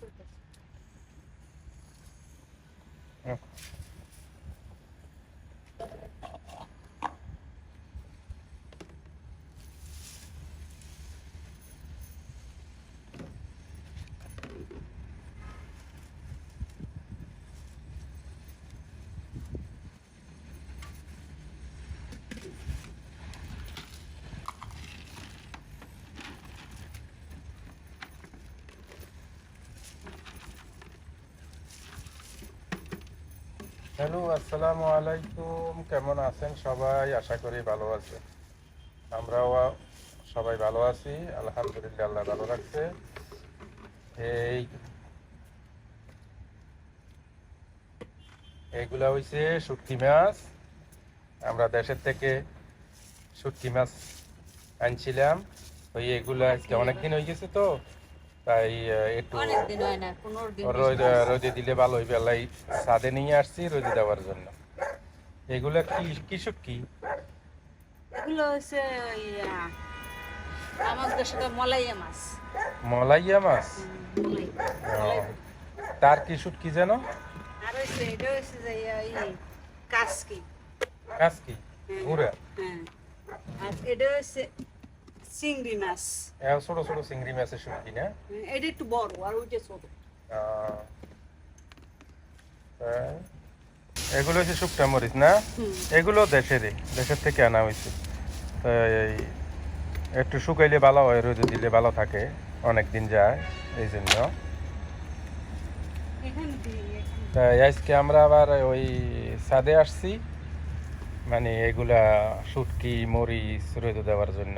por. É. Hello, আসসালামু আলাইকুম। কেমন আছেন সবাই? আশা করি ভালো আছেন। আমরাও সবাই ভালো আছি। আলহামদুলিল্লাহ, আল্লাহ ভালো রাখছে। এই এইগুলা হইছে শুটকি মাছ। আমরা দেশের থেকে শুটকি মাছ আনছিলাম। ওই এগুলা আজকে অনেকদিন হয়ে গেছে তো। তাই একটু হয় রোদ রোদে দিলে ভালো হইবে আল্লাহ সাদে নিয়ে আসছি রোদে দেওয়ার জন্য। এগুলা কি কি? এগুলো হচ্ছে ওই আমাদের সাথে মলাইয়া মাছ। মলাইয়া তার কি শুটকি যেন? আর হচ্ছে এটা হচ্ছে যে এই কাসকি। কাজ কি হুম। ঘুরা। হ্যাঁ আর এটা চিংড়ি মাছ। এ ছোট ছোট চিংড়ি মাছের শুটকি না? এটা একটু বড় আর ওইটা ছোট। এগুলো হচ্ছে শুকটা মরিচ না? এগুলো দেশেরই দেশের থেকে আনা হয়েছে। একটু শুকাইলে ভালো হয় রোদে দিলে ভালো থাকে অনেক দিন যায় এই জন্য তাই আজকে আমরা আবার ওই ছাদে আসছি মানে এগুলা শুটকি মরিচ রোদে দেওয়ার জন্য।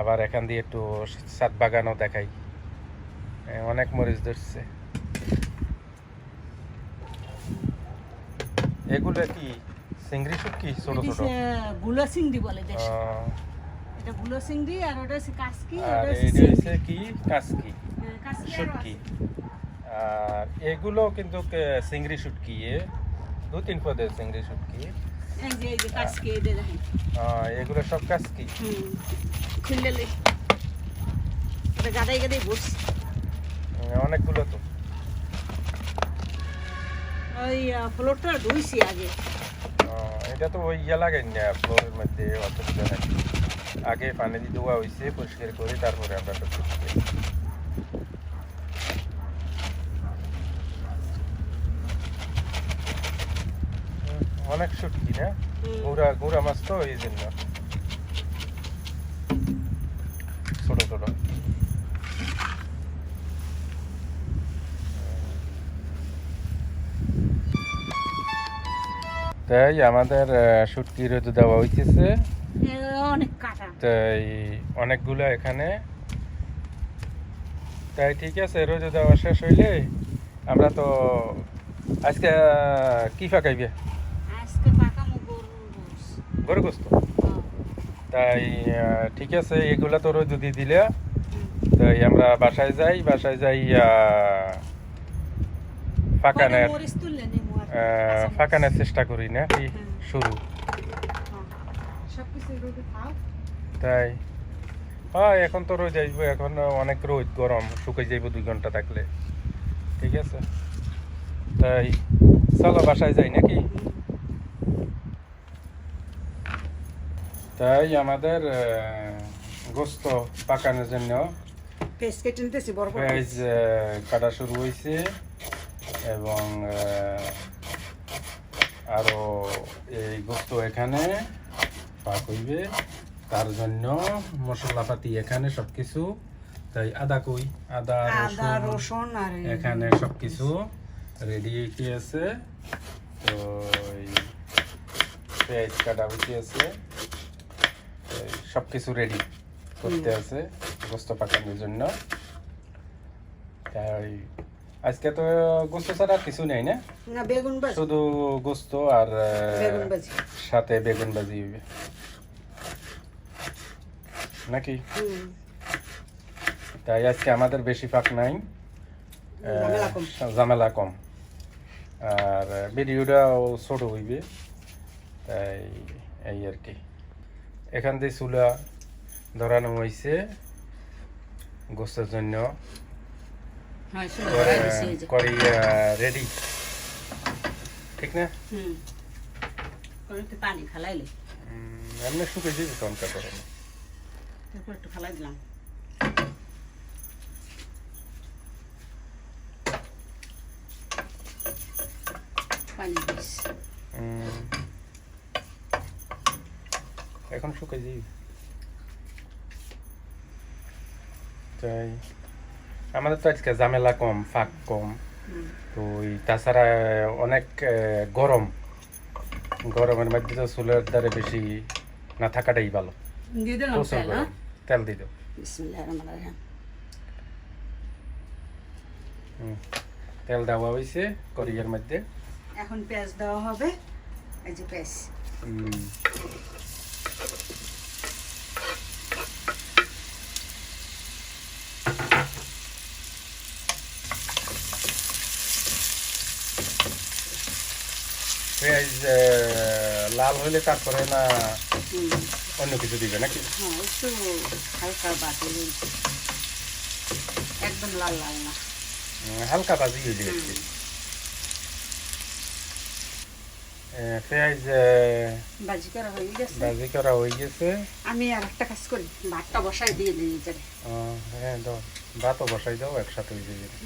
আবার এখান দিয়ে একটু ছাদ বাগানও দেখাই। অনেক মরিচ ধরছে। এগুলা কি চিংড়ি শুটকি ছোট ছোট? গুলা চিংড়ি বলে দেশে। এটা গুলো চিংড়ি আর ওটা হচ্ছে কাসকি আর কি? কাসকি। হ্যাঁ, শুটকি। আর এগুলো কিন্তু চিংড়ি শুটকি এ। দু তিন পদের চিংড়ি শুটকি। এগুলো সব কাসকি। খুললে লই এটা গাদাই গাদাই বসছে অনেকগুলো তো। ওই ফ্লোরটা ধুইছি আগে। এটা তো ওই ইয়ে লাগাই না ফ্লোরের মধ্যে অসুবিধা নাই। আগে পানি দিয়ে দেওয়া হয়েছে পরিষ্কার করে তারপরে আমরা অনেক শুটকি না। গুড়া গুড়া মাছ তো এই জন্য। ছোট ছোট। তাই আমাদের শুটকি রোদে দেওয়া হইতেছে। তাই অনেকগুলো এখানে। তাই ঠিক আছে রোদে দেওয়া শেষ হইলে আমরা তো আজকে কি ফাঁকাইবে গরু গোস্ত তাই ঠিক আছে এগুলা তো রোদ দিয়ে দিলে তাই আমরা বাসায় যাই বাসায় যাই ফাঁকানের। ফাঁকানের চেষ্টা করি না কি শুরু। হ্যাঁ। রোদে খাও তাই। হ্যাঁ এখন তো রোদ আসব এখন অনেক রোদ গরম শুকাই যাইব দুই ঘণ্টা থাকলে। ঠিক আছে। তাই চলো বাসায় যাই নাকি? তাই আমাদের গোস্ত পাকানোর জন্য পেঁয়াজ কেটে নিতেছি বড় বড় পেঁয়াজ কাটা শুরু হয়েছে এবং আহ, আরও এই গোস্ত এখানে পাক হইবে। তার জন্য মশলাপাতি এখানে সবকিছু তাই আদা কই আদা রসুন এখানে সবকিছু রেডি হইতে আছে তো পেঁয়াজ কাটা হইতে আছে এই সবকিছু রেডি করতে আছে গোস্ত পাকানোর জন্য। তাই আজকে তো গোস্ত ছাড়া কিছু নেই না? না বেগুন ভাজি। শুধু গোস্ত আর বেগুন ভাজি। সাথে বেগুন ভাজি। নাকি? তাই আজকে আমাদের বেশি ফাঁক নাই। ঝামেলা কম। আর ভিডিওটাও ছোট হইবে। তাই এই আর কি। এখান দিয়ে চুলা ধরানো হয়েছে গোস্তের জন্য। হ্যাঁ করে রেডি ঠিক না? পানি ফেলাইলে। এমনি শুকে দিবি তনকা করে। তারপর একটু ফেলাই দিলাম। পানি দিস। এখন শুকে দিবি তাই আমাদের তো আজকে ঝামেলা কম ফাঁক কম। তো তাছাড়া অনেক গরম। গরমের মধ্যে তো চুলের দ্বারে বেশি না থাকাটাই ভালো। তেল হ্যাঁ? হুম। তেল দেওয়া হয়েছে করিয়ার মধ্যে। এখন পেঁয়াজ দেওয়া হবে। এই যে পেঁয়াজ। পেঁয়াজ লাল হলে তারপরে না অন্য কিছু দিবে নাকি? হ্যাঁ একটু হালকা বাটি একদম লাল লাল না। হালকা ভাজি হইলে আর পেঁয়াজ বাজি করা হয়ে গেছে। ভাজি করা হয়ে গেছে। আমি আর একটা কাজ করি ভাতটা বসাই দিয়ে দিই হ্যাঁ দাও। ভাতও বসাই দাও একসাথে হয়ে যাবে।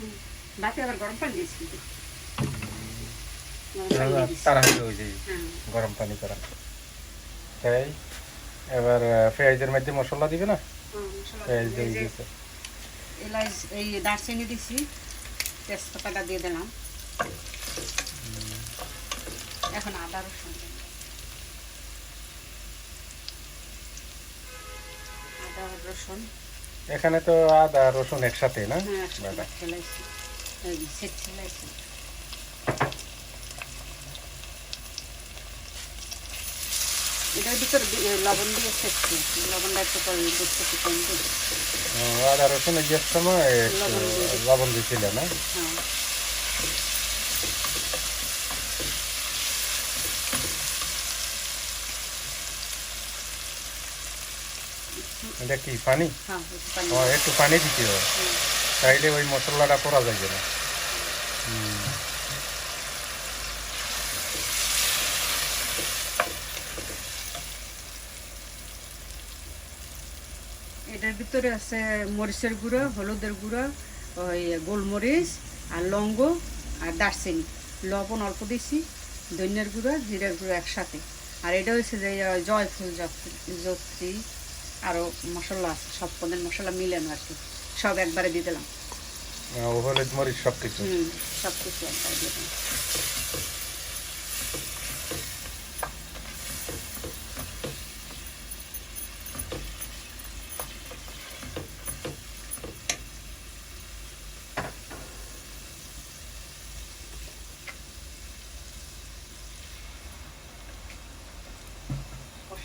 ভাতে আবার গরম পানি দিয়েছি কিন্তু গরম পানি দিয়ে দিছি। তাড়াহুড়ো হয়ে গরম পানি করা। তাই এবার পেঁয়াজের মধ্যে মশলা দিবে না? পেঁয়াজ দিয়ে দিয়ে দিয়েছে। এলাচ এই দারচিনি দিছি তেজপাতাটা দিয়ে দিলাম। এখন আদা রসুন আদা রসুন। এখানে তো আদা রসুন একসাথে না? হ্যাঁ এটার ভিতর লবণ দিয়ে সেটছি লবণটা একটু করে বুঝতে একটু কম ও, আদা রসুন এই যে সময় লবণ দিয়ে দিই। লবণ দিছিল না? হ্যাঁ। এটা কি পানি? হ্যাঁ একটু পানি দিতে হবে। তাইলে ওই মশলাটা করা যাবে না। হুম। এটার ভিতরে আছে মরিচের গুঁড়ো হলুদের গুঁড়ো ওই গোলমরিচ আর লঙ্গ আর দারচিনি। লবণ অল্প দিছি ধনিয়ার গুঁড়ো জিরার গুঁড়ো একসাথে। আর এটা হচ্ছে যে জয়ফুল যত্রী আরও মশলা আছে সব পদের মশলা মিলানো আর কি সব একবারে দিয়ে দিলাম। হলুদ মরিচ সব কিছু হুম সব কিছু একবারে দিয়ে দিলাম।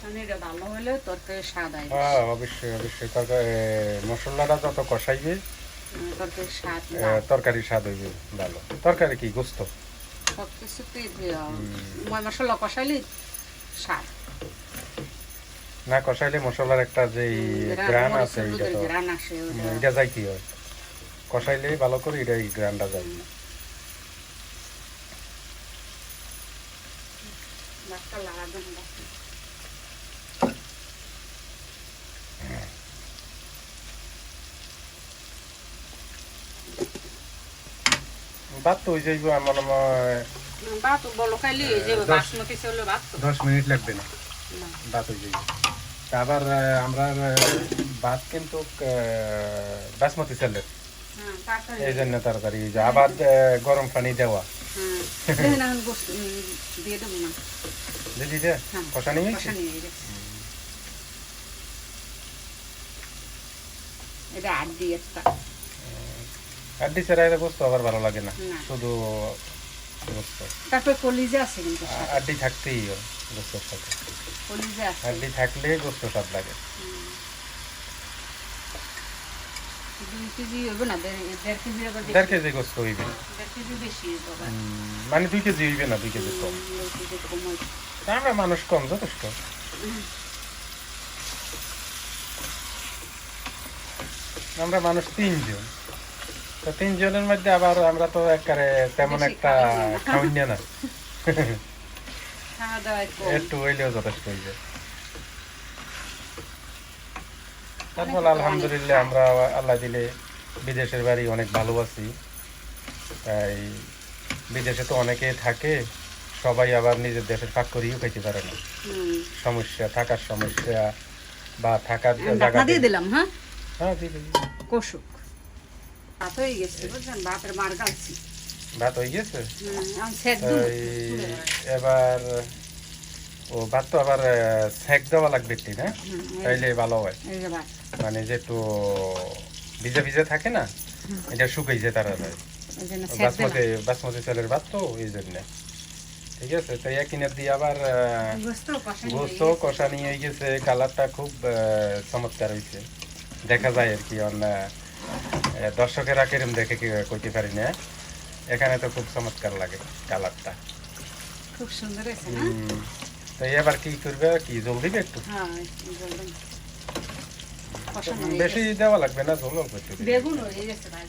কষানিটা ভালো হলে তরকারি স্বাদ হয় হ্যাঁ অবশ্যই অবশ্যই। তরকারি মশলাটা যত কষাইবে উম, স্বাদ তরকারি স্বাদ হইবে ভালো। তরকারি কি গোস্ত? সব কিছুতে মশলা কষাইলে স্বাদ। না কষাইলে মশলার একটা যে গ্রান আছে এটা তো। যাইতে হয়। কষাইলে ভালো করে এটা গ্রানটা যায় ভাতটা লাগাবেন না। ভাত তো হয়ে যাইব আমার ভাত বলো খাইলে এই যে দশ- বাসমতি ভাত। তো। দশ মিনিট লাগবে না। ভাত হয়ে যাইব। আবার আমরা ভাত কিন্তু বাসমতি চালের। হ্যাঁ, এই জন্য তাড়াতাড়ি হয়ে আবার গরম পানি দেওয়া। হ্যাঁ। যে হ্যাঁ, হয়ে গেছে। এটা আট দিয়ে গোস্ত আবার ভালো লাগে না। শুধু গোস্ত তারপরে কলিজা আছে কিন্তু আড্ডি থাকতেই হয় গোস্তের সাথে। কলিজা আছে। আড্ডি থাকলে গোস্ত স্বাদ লাগে। দেড় কেজি গোস্ত হইবে। মানে দুই কেজি হইবে না দুই কেজি কম। আমরা মানুষ কম যথেষ্ট। আমরা মানুষ তিনজন। তো তিনজনের মধ্যে আবার আমরা তো একবারে তেমন একটা না। না। না খাওয়া কম একটু। হইলেও যথেষ্ট হয়ে যায়। তারপর আলহামদুলিল্লাহ আমরা আল্লাহ দিলে বিদেশের বাড়ি অনেক ভালো আছি। তাই বিদেশে তো অনেকে থাকে সবাই আবার নিজের দেশের ফাঁক করিও খাইতে পারে না। সমস্যা থাকার সমস্যা বা থাকার জায়গা দিয়ে দিলাম হ্যাঁ? হ্যাঁ দিদি কষুক ভাত হয়ে গেছে ভাতের মার গালছি। ভাত হয়ে এবার ও ভাত তো আবার সেক দেওয়া লাগবে একটি না? তাইলে ভালো হয়। মানে যে একটু ভিজে ভিজে থাকে না এটা এই জন্য সেদ্ধ বাসমতি বাসমতি চালের ভাত তো এই জন্য। ঠিক আছে? তো একিনের দিয়ে আবার গোস্ত কষা নিয়ে গেছে। কালারটা খুব চমৎকার হয়েছে। দেখা যায় আর কি অন্য দর্শকেরা কিরম দেখে কি কইতে পারি না? এখানে তো খুব চমৎকার লাগে কালারটা। খুব সুন্দর হয়েছে না? তো এবার কি করবে? কি জল দিবে একটু? হ্যাঁ জলটা বেশি দেওয়া লাগবে না জল অল্প একটু। বেগুন হয়ে গেছে ভাই।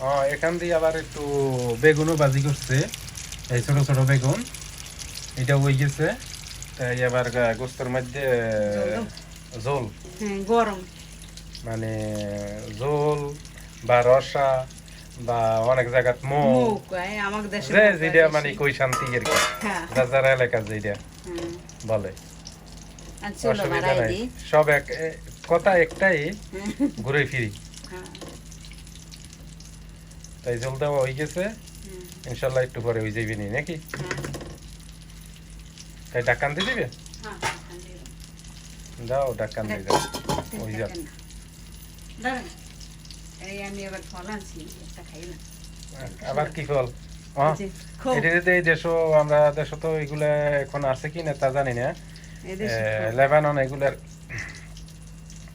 হ্যাঁ এখান দিয়ে আবার একটু বেগুনও বাজি করছে এই ছোট ছোট বেগুন। এটা হয়ে গেছে। তাই এবার গোস্তর মধ্যে জল জোল। গরম। মানে জোল বা রসা বা অনেক জায়গাত মৌ মুখ যে যেটা মানে কই শান্তি আর কি। যার যার এলাকা যেটা বলে। অসুবিধা নাই। সব এক কথা একটাই ঘুরে ফিরি। হ্যাঁ। তাই জল দেওয়া হয়ে গেছে। ইনশাল্লাহ একটু পরে হয়ে যাবে নি নাকি? হ্যাঁ। তাই ডাক্কান দিয়ে দিবে? হ্যাঁ দিয়ে দাও। ডাক্কান দিয়ে দাও। ওই যা। এই আমি এবার ফল আনছি একটা খাই না। আবার কি ফল? হ্যাঁ জি, খুব এটা এই আমরা দেশও তো এগুলা এখন আছে কি না তা জানি না। লেবানন এগুলার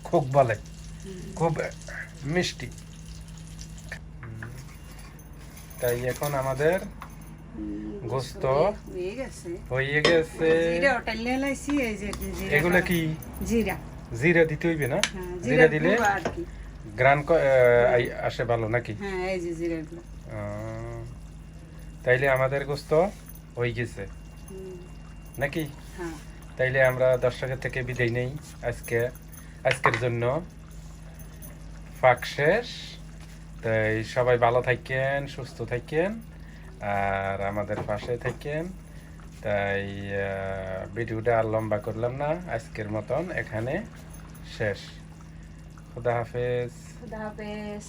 খুব বলে। খুব মিষ্টি। তাই এখন আমাদের গোস্ত হয়ে গেছে। হয়ে এগুলা কি? জিরা। জিরা দিতে হইবে না? হ্যাঁ জিরা দিলে দিলে আর কি। গ্রান আসে ভালো নাকি? হ্যাঁ এই যে জিরাগুলো তাইলে আমাদের গোস্ত হয়ে গেছে। নাকি? হ্যাঁ। তাইলে আমরা দর্শকের থেকে বিদায় নেই আজকে। আজকের জন্য ফাঁক শেষ। তাই সবাই ভালো থাকেন সুস্থ থাকেন আর আমাদের পাশে থাকেন। তাই ভিডিওটা আর লম্বা করলাম না আজকের মতন এখানে শেষ। খুদা হাফেজ খুদা হাফেজ